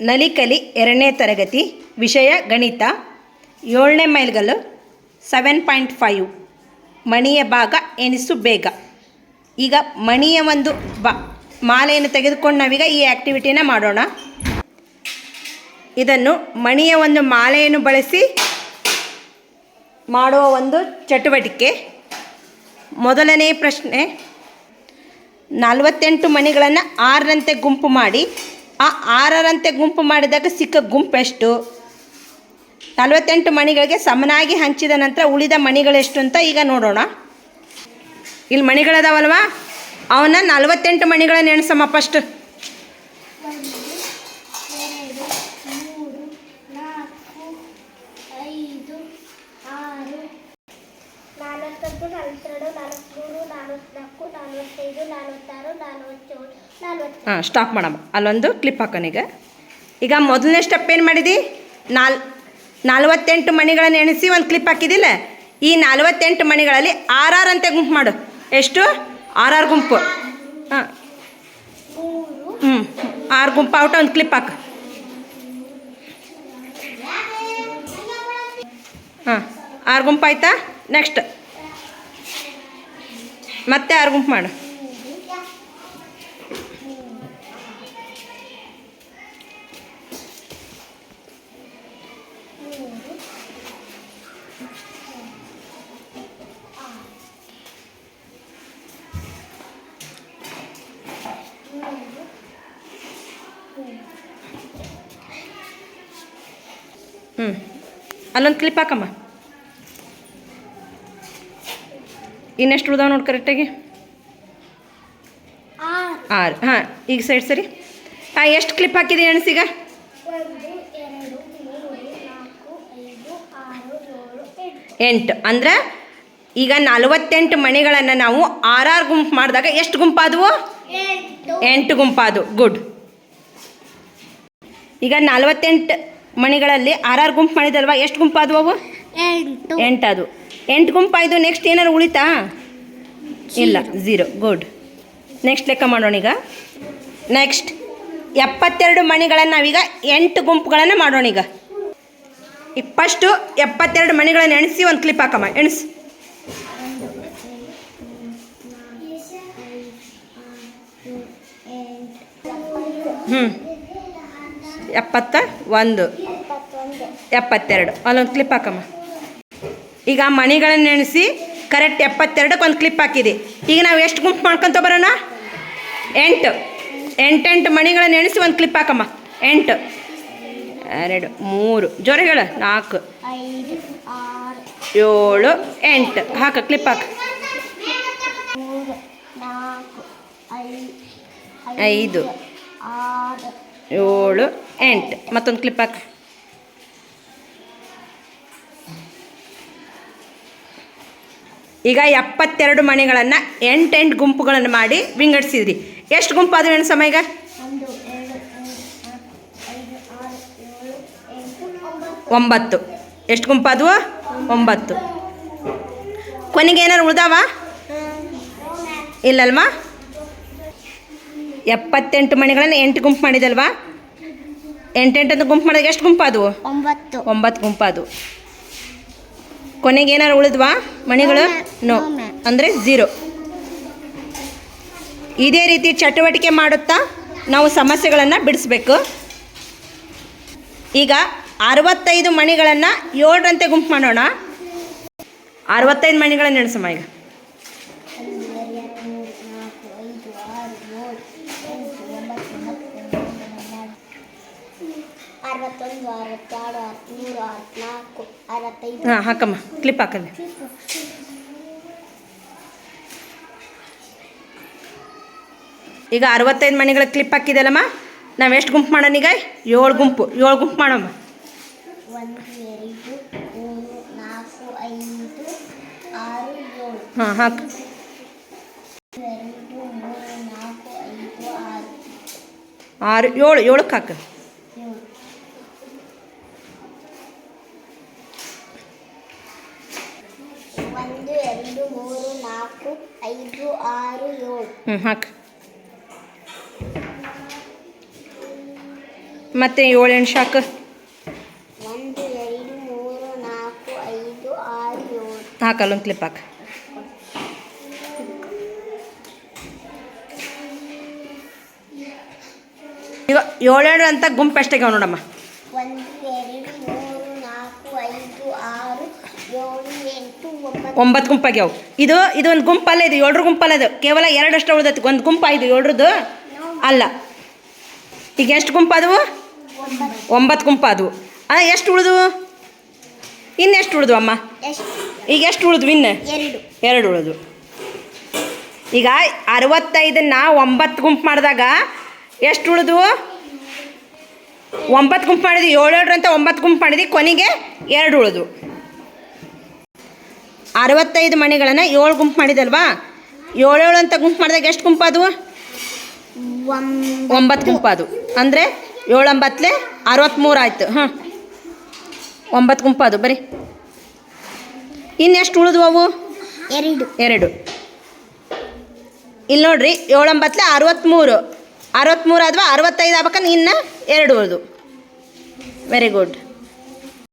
ನಲಿಕಲಿ ಎರಡನೇ ತರಗತಿ ವಿಷಯ ಗಣಿತ. ಏಳನೇ ಮೈಲ್ಗಲ್ಲು ಸೆವೆನ್ ಪಾಯಿಂಟ್ ಫೈವ್ ಮಣಿಯ ಭಾಗ ಎಣಿಸು ಬೇಗ. ಈಗ ಮಣಿಯ ಒಂದು ಬಾ, ಮಾಲೆಯನ್ನು ತೆಗೆದುಕೊಂಡು ನಾವೀಗ ಈ ಆ್ಯಕ್ಟಿವಿಟಿನ ಮಾಡೋಣ. ಇದನ್ನು ಮಣಿಯ ಒಂದು ಮಾಲೆಯನ್ನು ಬಳಸಿ ಮಾಡುವ ಒಂದು ಚಟುವಟಿಕೆ. ಮೊದಲನೇ ಪ್ರಶ್ನೆ, ನಲವತ್ತೆಂಟು ಮಣಿಗಳನ್ನು ಆರರಂತೆ ಗುಂಪು ಮಾಡಿ ಆ ಆರರಂತೆ ಗುಂಪು ಮಾಡಿದಾಗ ಸಿಕ್ಕ ಗುಂಪು ಎಷ್ಟು? ನಲವತ್ತೆಂಟು ಮಣಿಗಳಿಗೆ ಸಮನಾಗಿ ಹಂಚಿದ ನಂತರ ಉಳಿದ ಮಣಿಗಳೆಷ್ಟು ಅಂತ ಈಗ ನೋಡೋಣ. ಇಲ್ಲಿ ಮಣಿಗಳದಾವಲ್ವಾ? ಅವನ್ನ ನಲವತ್ತೆಂಟು ಮಣಿಗಳನ್ನು ಎಣಿಸಮ್ಮ ಫಸ್ಟ್ ನಾಲ್ಕು. ಆರು ಹಾಂ ಸ್ಟಾಪ್ ಮಾಡಮ್ಮ. ಅಲ್ಲೊಂದು ಕ್ಲಿಪ್ ಹಾಕೋಣ ಈಗ ಮೊದಲನೇ ಸ್ಟೆಪ್ ಏನು ಮಾಡಿದಿ? ನಾಲ್ ನಲ್ವತ್ತೆಂಟು ಮಣಿಗಳನ್ನು ಎಣಿಸಿ ಒಂದು ಕ್ಲಿಪ್ ಹಾಕಿದಿಲ್ಲ? ಈ ನಲ್ವತ್ತೆಂಟು ಮಣಿಗಳಲ್ಲಿ ಅಂತೆ ಗುಂಪು ಮಾಡು. ಎಷ್ಟು? ಆರಾರು ಗುಂಪು. ಹಾಂ. ಹ್ಞೂ ಆರು ಗುಂಪು ಔಟ ಒಂದು ಕ್ಲಿಪ್ ಹಾಕು. ಹಾಂ. ಆರು ಗುಂಪು ಆಯ್ತಾ? ನೆಕ್ಸ್ಟ್ ಮತ್ತೆ ಆರು ಗುಂಪು ಮಾಡು. ಹ್ಞೂ ಅಲ್ಲೊಂದು ಕ್ಲಿಪ್ ಹಾಕಮ್ಮ. ಇನ್ನೆಷ್ಟು ಉಳ್ದಾವ ನೋಡಿ ಕರೆಕ್ಟಾಗಿ ಆರು. ಹಾಂ ಈಗ ಸೈಡ್ ಸರಿ. ಹಾಂ ಎಷ್ಟು ಕ್ಲಿಪ್ ಹಾಕಿದ್ದೀನಿ ಏಳು ಎಂಟು. ಅಂದ್ರೆ ಈಗ ನಲವತ್ತೆಂಟು ಮಣಿಗಳನ್ನು ನಾವು ಆರಾರು ಗುಂಪು ಮಾಡಿದಾಗ ಎಷ್ಟು ಗುಂಪಾದವು ಎಂಟು. ಎಂಟು ಗುಂಪಾದವು ಗುಡ್ ಈಗ ನಲವತ್ತೆಂಟು ಮಣಿಗಳಲ್ಲಿ ಆರಾರು ಗುಂಪು ಮಾಡಿದಲ್ವಾ? ಎಷ್ಟು ಗುಂಪಾದವು ಅವು? ಎಂಟು. ಅದು ಎಂಟು ಗುಂಪಾಯ್ದು ನೆಕ್ಸ್ಟ್ ಏನಾರು ಉಳಿತಾ? ಇಲ್ಲ ಝೀರೋ ಗುಡ್ ನೆಕ್ಸ್ಟ್ ಲೆಕ್ಕ ಮಾಡೋಣ ಈಗ. ನೆಕ್ಸ್ಟ್ ಎಪ್ಪತ್ತೆರಡು ಮಣಿಗಳನ್ನು ನಾವೀಗ ಎಂಟು ಗುಂಪುಗಳನ್ನು ಮಾಡೋಣ ಈಗ. ಈಗ ಫಸ್ಟು ಎಪ್ಪತ್ತೆರಡು ಮಣಿಗಳನ್ನು ಎಣಿಸಿ ಒಂದು ಕ್ಲಿಪ್ ಹಾಕಮ್ಮ. ಎಣಿಸಿ. ಹ್ಞೂ ಎಪ್ಪತ್ತ ಒಂದು. ಎಪ್ಪತ್ತೆರಡು. ಅಲ್ಲೊಂದು ಕ್ಲಿಪ್ ಹಾಕಮ್ಮ. ಈಗ ಮಣಿಗಳನ್ನು ಎಣಿಸಿ ಕರೆಕ್ಟ್ ಎಪ್ಪತ್ತೆರಡಕ್ಕೆ ಒಂದು ಕ್ಲಿಪ್ ಹಾಕಿದೆ. ಈಗ ನಾವು ಎಷ್ಟು ಗುಂಪು ಮಾಡ್ಕೊತ ಬರೋಣ? ಎಂಟು. ಎಂಟೆಂಟು ಮಣಿಗಳನ್ನು ಎಣಿಸಿ ಒಂದು ಕ್ಲಿಪ್ ಹಾಕಮ್ಮ. ಎಂಟು. ಎರಡು ಮೂರು. ಜೋರ ಹೇಳು. ನಾಲ್ಕು. ಏಳು ಎಂಟು. ಹಾಕ ಕ್ಲಿಪ್ ಹಾಕ. ಐದು ಏಳು ಎಂಟು. ಮತ್ತೊಂದು ಕ್ಲಿಪ್ ಹಾಕ. ಈಗ ಎಪ್ಪತ್ತೆರಡು ಮಣಿಗಳನ್ನು ಎಂಟೆಂಟು ಗುಂಪುಗಳನ್ನು ಮಾಡಿ ವಿಂಗಡಿಸಿದ್ರಿ. ಎಷ್ಟು ಗುಂಪು ಅದು ಸಮಯ ಈಗ? ಒಂಬತ್ತು. ಎಷ್ಟು ಗುಂಪು ಆದವು? ಒಂಬತ್ತು. ಕೊನೆಗೆ ಏನಾರು ಉಳ್ದಾವ? ಇಲ್ಲಲ್ವಾ? ಎಪ್ಪತ್ತೆಂಟು ಮಣಿಗಳನ್ನು ಎಂಟು ಗುಂಪು ಮಾಡಿದಲ್ವಾ? ಎಂಟೆಂಟು ಗುಂಪು ಮಾಡಿದಾಗ ಎಷ್ಟು ಗುಂಪು ಆದವು? ಒಂಬತ್ತು. ಒಂಬತ್ತು ಗುಂಪಾದು ಕೊನೆಗೆ ಏನಾರು ಉಳಿದ್ವಾ? ಮಣಿಗಳು? ನೋ ಅಂದರೆ ಝೀರೋ ಇದೇ ರೀತಿ ಚಟುವಟಿಕೆ ಮಾಡುತ್ತಾ ನಾವು ಸಮಸ್ಯೆಗಳನ್ನು ಬಿಡಿಸ್ಬೇಕು. ಈಗ ಅರವತ್ತೈದು ಮಣಿಗಳನ್ನು ಏಳರಂತೆ ಗುಂಪು ಮಾಡೋಣ. ಅರವತ್ತೈದು ಮಣಿಗಳನ್ನು ಎಣಿಸಮ್ಮ ಈಗ. ಅರವತ್ತೊಂದು ಅರವತ್ತೆರಡು ಅರವತ್ತ್ಮೂರು ಅರವತ್ತ್ನಾಲ್ಕು ಅರವತ್ತೈದು. ಹಾಂ ಹಾಕಮ್ಮ. ಕ್ಲಿಪ್ ಹಾಕಲ್ಲ ಈಗ ಅರವತ್ತೈದು ಮಣಿಗಳ ಕ್ಲಿಪ್ ಹಾಕಿದಲ್ಲಮ್ಮ? ನಾವು ಎಷ್ಟು ಗುಂಪು ಮಾಡೋಣ ಈಗ? ಏಳು ಗುಂಪು. ಏಳು ಗುಂಪು ಮಾಡಮ್ಮ ಒಂದು ಎರಡು ಮೂರು ನಾಲ್ಕು ಐದು ಆರು ಏಳು. ಹಾಂ ಹಾಕು. ಆರು ಏಳು. ಏಳಕ್ಕೆ ಹಾಕು ಏಳು ಒಂದು ಎರಡು ಮೂರು ನಾಲ್ಕು ಐದು ಆರು ಏಳು ಹ್ಞೂ ಹಾಕು. ಮತ್ತೆ ಏಳು ಎಂಟು ಶಾಕ್. ಒಂದು ಎರಡು ಮೂರು ನಾಲ್ಕು ಐದು ಆರು ಏಳು. ಹಾಕಲ್ಲೊಂದು ಕ್ಲಿಪ್ ಹಾಕು. ಇವ ಏಳೇಳು ಅಂತ ಗುಂಪು ಅಷ್ಟೇ ನೋಡಮ್ಮ ಒಂದು ಎರಡು ಮೂರು ನಾಲ್ಕು ಐದು ಆರು ಏಳು ಎಂಟು ಒಂಬತ್ತು ಗುಂಪಾಗ್ಯಾವ ಇದು ಇದು ಒಂದು ಗುಂಪಲ್ಲ ಇದು ಏಳರ ಗುಂಪಲ್ಲ ಇದು. ಕೇವಲ ಎರಡಷ್ಟು ಉಳ್ದೈತಿ. ಒಂದು ಗುಂಪ ಇದು ಏಳರದ್ದು ಅಲ್ಲ. ಈಗ ಎಷ್ಟು ಗುಂಪು ಅದು ಒಂಬತ್ತು ಗುಂಪು ಅದು ಎಷ್ಟು ಉಳಿದವು? ಇನ್ನೆಷ್ಟು ಉಳಿದು ಅಮ್ಮ? ಈಗ ಎಷ್ಟು ಉಳಿದು ಇನ್ನು? ಎರಡು. ಎರಡು ಉಳಿದು ಈಗ ಅರವತ್ತೈದನ್ನ ಒಂಬತ್ತು ಗುಂಪು ಮಾಡಿದಾಗ ಎಷ್ಟು ಉಳಿದು ಒಂಬತ್ತು ಗುಂಪು ಮಾಡಿದ್ವಿ. ಏಳು ಏಳರಂತ ಒಂಬತ್ತು ಗುಂಪು ಮಾಡಿದ್ವಿ. ಕೊನೆಗೆ ಎರಡು ಉಳಿದು ಅರವತ್ತೈದು ಮಣಿಗಳನ್ನು ಏಳು ಗುಂಪು ಮಾಡಿದಲ್ವಾ? ಏಳೇಳು ಅಂತ ಗುಂಪು ಮಾಡಿದಾಗ ಎಷ್ಟು ಗುಂಪು ಅದು? ಒಂಬತ್ತು. ಗುಂಪು ಅದು. ಅಂದರೆ ಏಳೊಂಬತ್ತಲೆ ಅರವತ್ತ್ಮೂರು ಆಯಿತು. ಹಾಂ ಒಂಬತ್ತು ಗುಂಪು ಅದು. ಬರೀ. ಇನ್ನೆಷ್ಟು ಉಳಿದ್ವು ಅವು? ಎರಡು. ಎರಡು. ಇಲ್ಲಿ ನೋಡ್ರಿ ಏಳೊಂಬತ್ತಲೆ ಅರವತ್ತ್ಮೂರು ಅರವತ್ತ್ಮೂರು ಅಥವಾ ಅರವತ್ತೈದು ಆಗ್ಬೇಕಂದ್ರೆ ಇನ್ನು ಎರಡು ಉಳಿದು. Very good